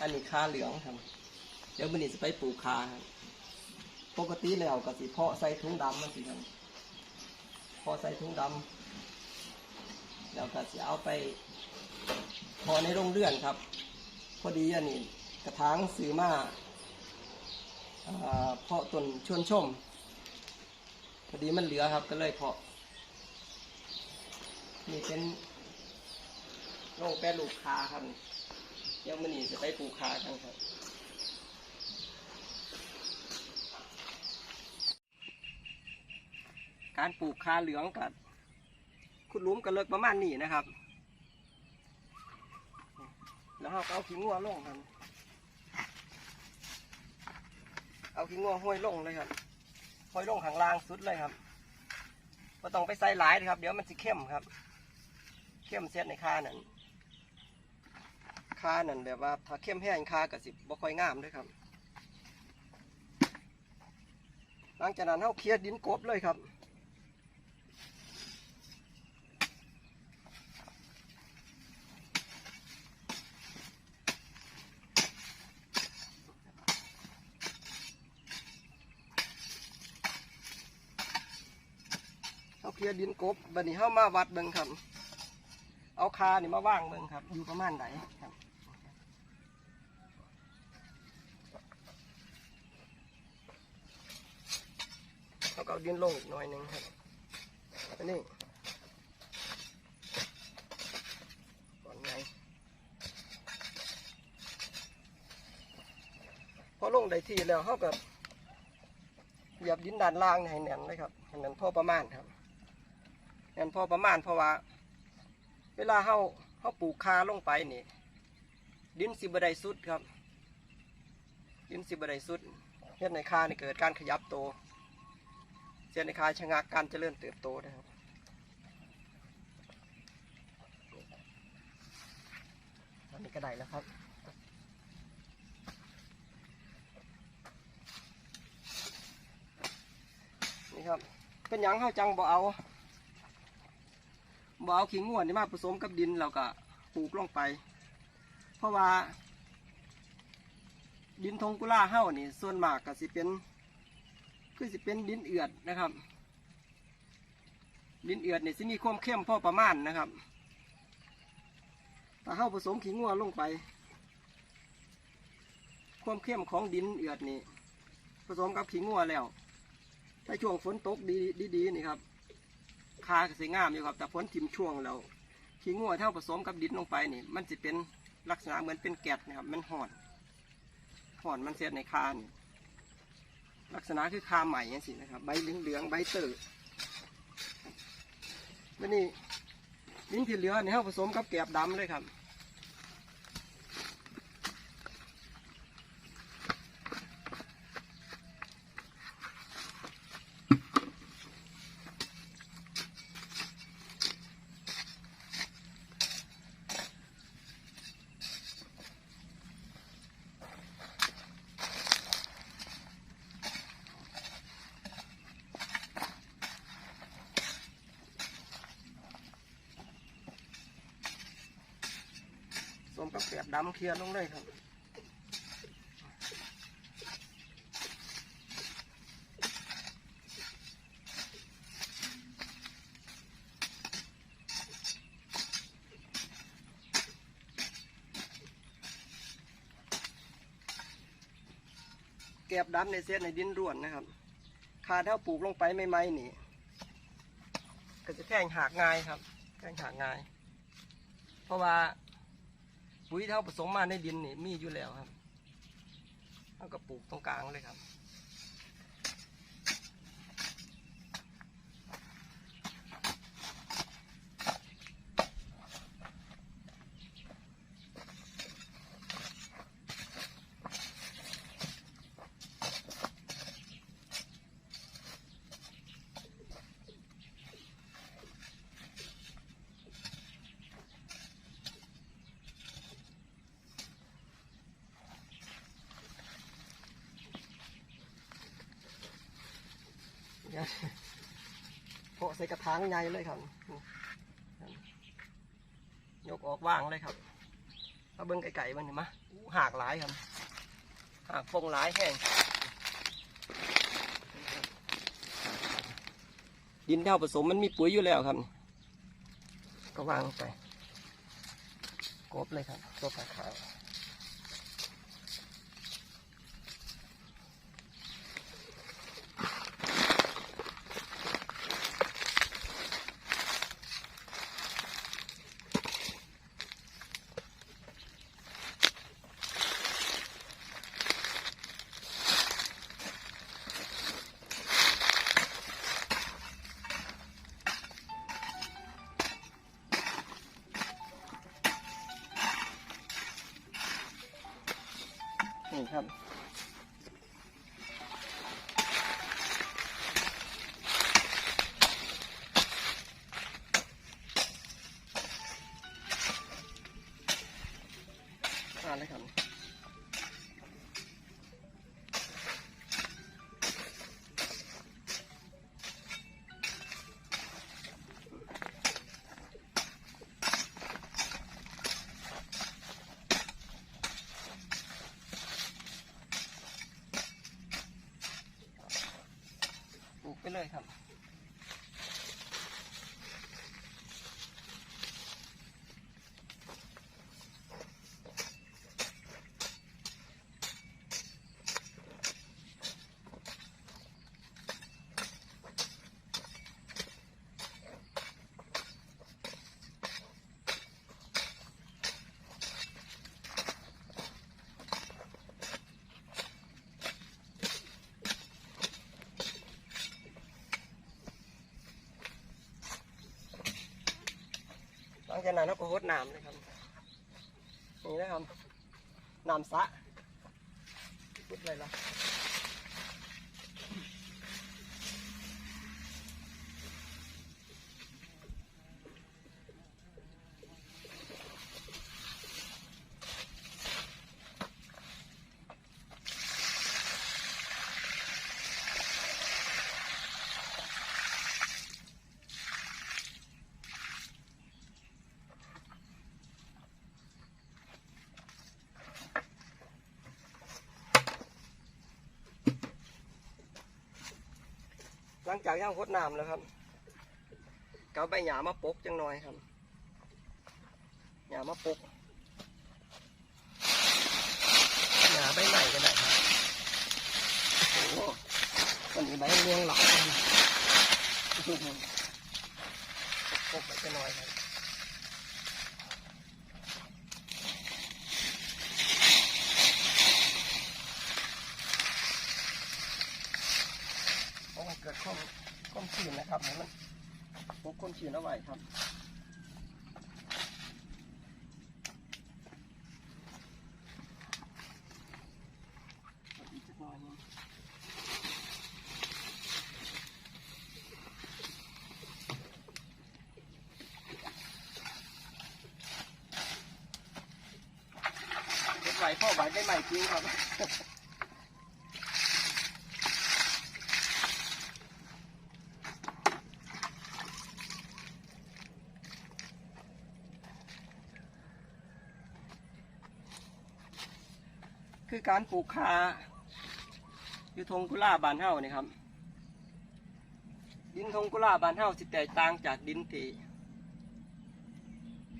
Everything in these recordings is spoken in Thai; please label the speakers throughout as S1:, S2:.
S1: อันนี้คาเหลืองครับ เดี๋ยวมันนี้จะไปปลูกคาครับปกติแล้วก็สิเพาะใส่ถุงดำมันสิครับเพาะใส่ถุงดำแล้วก็สิเอาไปพาะในโรงเรือนครับ พอดีอันนี้กระถางซื้อมาเพาะต้นชวนชม พอดีมันเหลือครับก็เลยเพาะนี่เป็นโรงแปรรูปคาครับ ยวมันนี่จะไปปลูกคากันครับการปลูกคาเหลืองกับขุดลุมกันเลิกประมาณนี้นะครับ แล้วเราก็เอาขี้งัวลงครับ เอาขี้งัวห้อยลงเลยครับห้อยลงข้างล่างสุดเลยครับก็ต้องไปใส่หลายนะครับ เดี๋ยวมันจะเข้มครับ เข้มเส้นในคานั่น คานั่นแบบว่าถ้าเข้มแห้งคากับสิบบ่ค่อยงามด้วยครับ หลังจากนั้นเราเคลียร์ดินกบเลยครับเอาเคลียร์ดินกบบัดนี้เข้ามาวัดเบิ่งครับเอาคานี่มาว่างเบิ่งครับ อยู่ประมาณไหนครับเขาก็เอา ดินลงอีกหน่อยหนึ่งครับอันนี้ก่อนไงพอลงได้ที่แล้วเขากับเหยียบดินด้านล่างให้แน่นเลยครับให้แน่นพอประมาณครับแน่นพอประมาณเพราะว่า เวลาเฮาเฮาปลูกคาลงไปนี่ ดินสิบไดสุดครับ ดินสิบไดสุดเฮ็ดในคานี่เกิดการขยับโตว เส้นในคายชะงักการเจริญเติบโตนะครับอันนี้ก็ได้แล้วครับนี่ครับเป็นยังเฮาจังบ่เอาบ่เอาขี้ง่วนนี่มาผสมกับดินแล้วก็ปลูกลงไป เพราะว่า ดินทงกุล่าเฮ้านี่ส่วนมากก็สิเป็น คือสิเป็นดินเอือดนะครับ ดินเอือดนี่ยสิมีความเข้มพอประมาณนะครับถ้าเฮ้าผสมขี้ง่วลงไป ความเข้มของดินเอือดนี่ผสมกับขี้ง่วแล้วในช่วงฝนตกดีดีๆนี่ครับคาสวยงามอยู่ครับแต่พ้นทิ่มช่วงแล้วขี้งัวเท่าผสมกับดินลงไปนี่มันจะเป็นลักษณะเหมือนเป็นแกดนะครับ มันห่อนห่อนมันเสียในคานี่ ลักษณะคือคาใหม่ยังสินะครับ ใบเหลืองๆใบเตอร์วันนี้ลิ้นที่เหลือนี่ยผสมกับแกบดำเลยครับ ดำเคลียร์ลงเลยครับแก็บดำในเซตในดินร่วนนะครับ คาเท่าปลูกลงไปไม่ไหมนี่ ก็จะแข่งหากง่ายครับ แข่งหากง่าย เพราะว่า ปุ๋ยเท่าผสมมาในดินนี่มีอยู่แล้วครับแล้วก็ปลูกตรงกลางเลยครับ เพาะใส่กระถางใหญ่เลยครับ ยกออกว่างเลยครับมาเบิ่งไก่ๆมันเห็นไหมหากหลายครับ หากฟงหลายแห้งดินเท่าผสมมันมีปุ๋ยอยู่แล้วครับ ก็วางลงไปกบเลยครับตัวปลาขาว นี่ครับ มาเลยครับ ปลูกไปเลยครับ หลังจากนั้นเราก็หดน้ำเลยครับนี่นะครับน้ำสระพูดเลยละ จากย่างหดน้ำแล้วครับเกาใบหยามาปกจังหน่อยครับหยามาปกหยาใบใหม่ก็ได้ครับโอ้โหมันมีใบเรียงหลักปกไปจังหน่อยครับ เพราะมันเกิดความความชื้นนะ ครับให้มันปกความชื้นเอาไว้ครับอีกสักหน่อยหนึ่งเก็บไว้พ่อไหวได้ใหม่จริงครับ คือการปลูกคาอยู่ทงกุลาบานเฮานี่ครับ ดินทงกุลาบานเฮาสิแตกต่างจากดินที่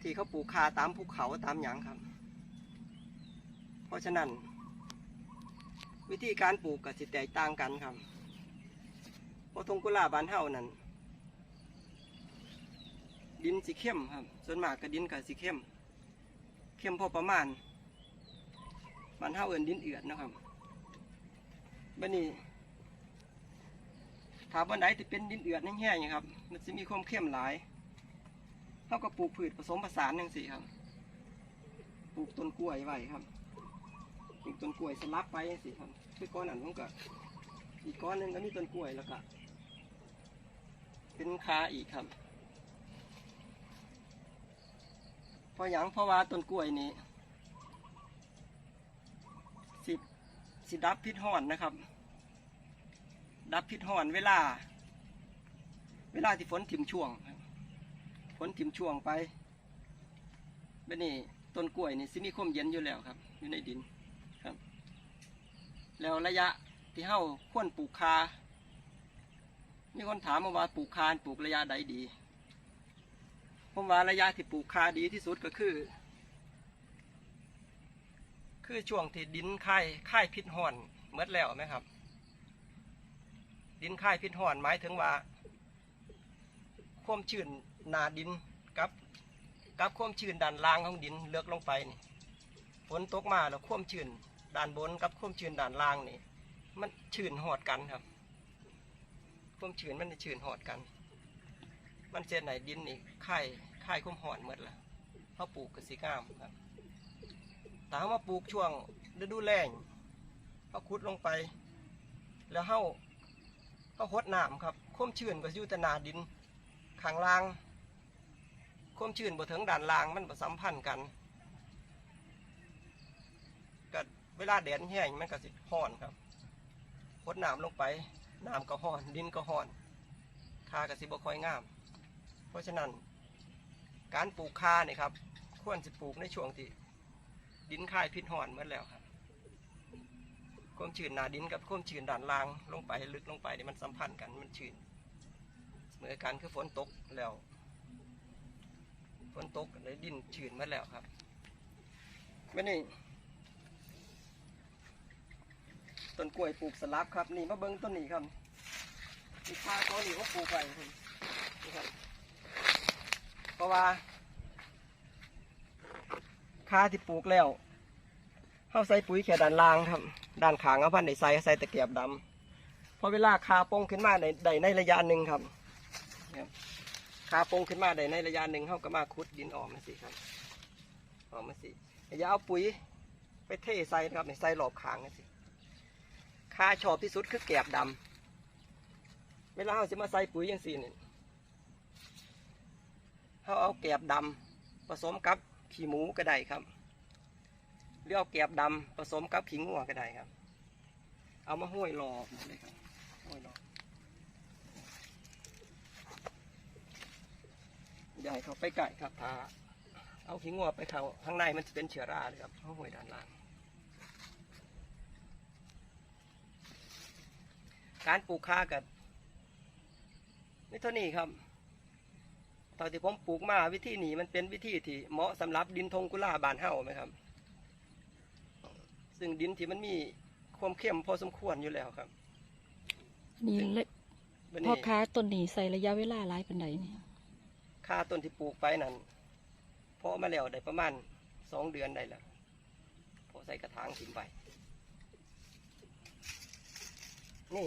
S1: ที่เขาปลูกคาตามภูเขาตามหยางครับ เพราะฉะนั้น วิธีการปลูกกับสิแตกต่างกันครับเพราะทงกุลาบานเฮานั้น ดินสีเข้มครับ ส่วนมากก็ดินกับสีเข้ม เข้มพอประมาณ มันเท่าเอินดินเอือดนะครับบันนี้ถามว่าไหนที่เป็นดินเอือดแห้งๆอย่างครับ มันจะมีความเข้มหลายเท่ากับปลูกพืชผสมผสานอย่างสี่ครับ ปลูกต้นกล้วยไว้ครับ ปลูกต้นกล้วยสลับไปอย่างสี่ครับคือก้อนอันผมก็อีกก้อนหนึงก็มีต้นกล้วยแล้วก็เป็นคาอีกครับ เพราะหยังเพราะว่าต้นกล้วยนี้ สิ สิดับพิษห่อนนะครับ ดับพิษห่อนเวลา เวลาที่ฝนถิ่มช่วงฝนถิ่มช่วงไปแบบนี้ต้นกล้วยนี่สิมีความเย็นอยู่แล้วครับ อยู่ในดินครับ แล้วระยะที่เฮาควรปลูกคา มีคนถามมาว่าปลูกคาปลูกระยะใดดีผมว่าระยะที่ปลูกคาดีที่สุดก็คือ คือช่วงที่ดินค่ายค่ายพิษห่อนเมดแล้วไหมครับ ดินค่ายพิษห่อนหมายถึงว่าความชื้นหนาดินกับกับความชื้นด้านล่างของดินเลือกลงไปนี่ฝนตกมาแล้วความชื้นด้านบนกับความชื้นด้านล่างนี่ มันชื้นหอดกันครับความชื้นมันจะชื้นหอดกัน มันเจนไหนดินนี่ค่ายค่ายความหอนหมดละเขาปลูกกระสีงามครับ แต่เขามาปลูกช่วงฤดูแล้งเขาขุดลงไป แล้วเขาเขาหดน้ำครับความชื้นก็อยู่แต่นาดินข้างล่างความชื้นบ่ถึงด้านล่างมันบ่สัมพันธ์กันก็เวลาแดดแห้งมันก็สิห้อนครับหดน้ำลงไปน้ำก็ห้อนดินก็ห้อนคาก็สิบค่อยงาม เพราะฉะนั้น การปลูกคาเนี่ยครับ ควรจะปลูกในช่วงที่ ดินค่ายพิษหอนหมดแล้วครับความชื้นหนาดินกับความชื้นด้านล่างลงไปลึกลงไปนี่มันสัมพันธ์กันมันชื้นเหมือนกันคือฝนตกแล้วฝนตกเลยดินชื้นหมดแล้วครับม่นี่ต้นกล้วยปลูกสลับครับนี่มาเบิ้งต้นนี้ครับนี่คาต้นนี้เขาปลูกไว้ครับนี่ครับเพราะว่า คาที่ปลูกแล้วเขาใส่ปุ๋ยแค่ด้านล่างครับ ด้านขางเอาพันในใส่ใส่ตะเกียบดำพอเวลาคาปงขึ้นมาในใดในระยะหนึ่งครับคาปงขึ้นมาใดในระยะหนึ่งเขาก็มาคุดดินออกมาสิครับออกมาสิอย่าเอาปุ๋ยไปเทใส่นะครับในใส่หลอบขางนะสิคาชอบที่สุดคือแกบดำเวลาเขาจะมาใส่ปุ๋ยย่างสี่นี่เขาเอาแกบดำผสมกับ ขี้หมูก็ได้ครับหรือเอาแกบดำผสมกับขี้งัวก็ได้ครับ เอามาห้อยรอหมดเลยครับห้อยรอใหญ่เขาไปไก่ครับถ้าเอาขี้งัวไปเขาข้างในมันจะเป็นเชื้อราเลยครับเขาห้อยด้านล่างการปลูกข้ากับนี่เท่านี้ครับ ตอนที่ผมปลูกมาวิธีนี้มันเป็นวิธีที่เหมาะสำหรับดินทงกุลาบานเฮาไหมครับ ซึ่งดินที่มันมีความเข้มพอสมควรอยู่แล้วครับ
S2: นี่เลย
S1: วัน
S2: พ่อ
S1: นี้
S2: ค้าต้นนี้ใส่ระยะเวลาหลายปันใดนี่
S1: ค่าต้นที่ปลูกไปนั้นพอมาแล้วได้ประมาณสองเดือนได้แล้วพอใส่กระถางถิ่มไปนี่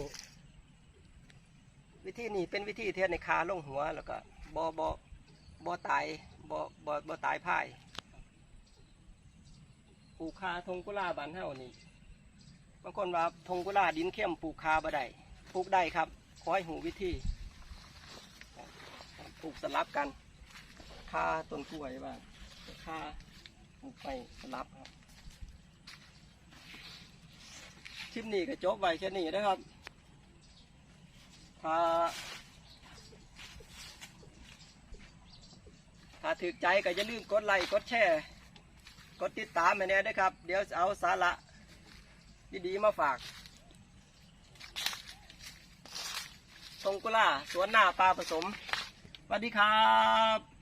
S1: วิธีนี้เป็นวิธีเทียนในคาลงหัวแล้วก็ บอบอบอตายบอบอบอตายพ่ายปลูกคาทงกุลาบานเฮานี่บางคนว่าทงกุลาดินเข้มปลูกคาบ่ได้ปลูกได้ครับขอให้หูวิธีปลูกสลับกันคาต้นกล้วยบ้างคาปลูกไปสลับครับคลิปนี้ก็จบไว้แค่นี้นะครับถ้า ถ้าถึกใจก็อย่าลืมกดไลค์กดแชร์กดติดตามให้แน่ด้วยครับ เดี๋ยวเอาสาระดีๆมาฝากทรงกุล่าสวนหน้าปลาผสมสวัสดีครับ